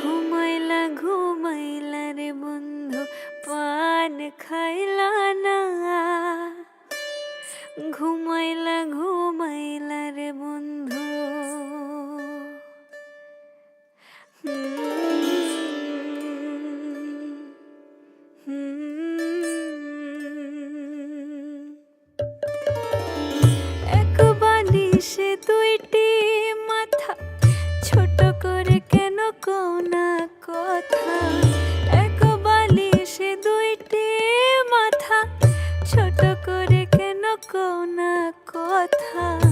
ঘুমাইলা ঘুমাইলা রে বন্ধু পান খাইলা না। ঘুমাইলা ঘুমাইলা ছোট করে কেন কোনা কথা? এক বালিশে দুইটি মাথা। ছোট করে কেন কোনা কথা?